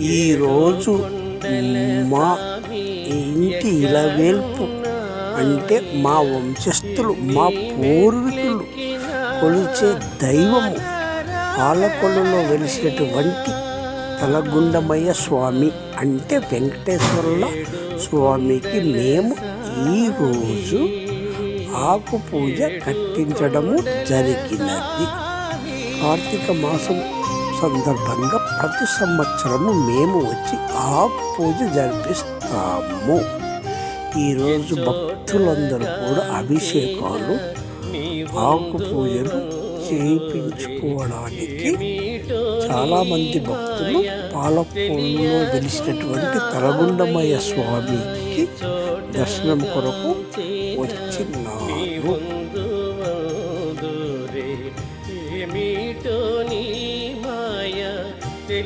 ఈరోజు మా ఇంటి ఇలవేల్పు అంటే మా వంశస్థులు మా పూర్వీకులు కొలిచే దైవము పాలకొల్లులో వెలిసినటువంటి తలగుండమయ్య స్వామి అంటే వెంకటేశ్వరుల స్వామికి మేము ఈరోజు ఆకు పూజ కట్టించడము జరిగినది. కార్తీక మాసం సందర్భంగా ప్రతి సంవత్సరము మేము వచ్చి ఆ పూజ జరిపిస్తాము. ఈరోజు భక్తులందరూ కూడా అభిషేకాలు ఆకు పూజలు చేయించుకోవడానికి చాలామంది భక్తులు పాలకూరులో వెలిసినటువంటి తలగుండమయ్య స్వామికి దర్శనం కొరకు వచ్చిన్నారు నీ really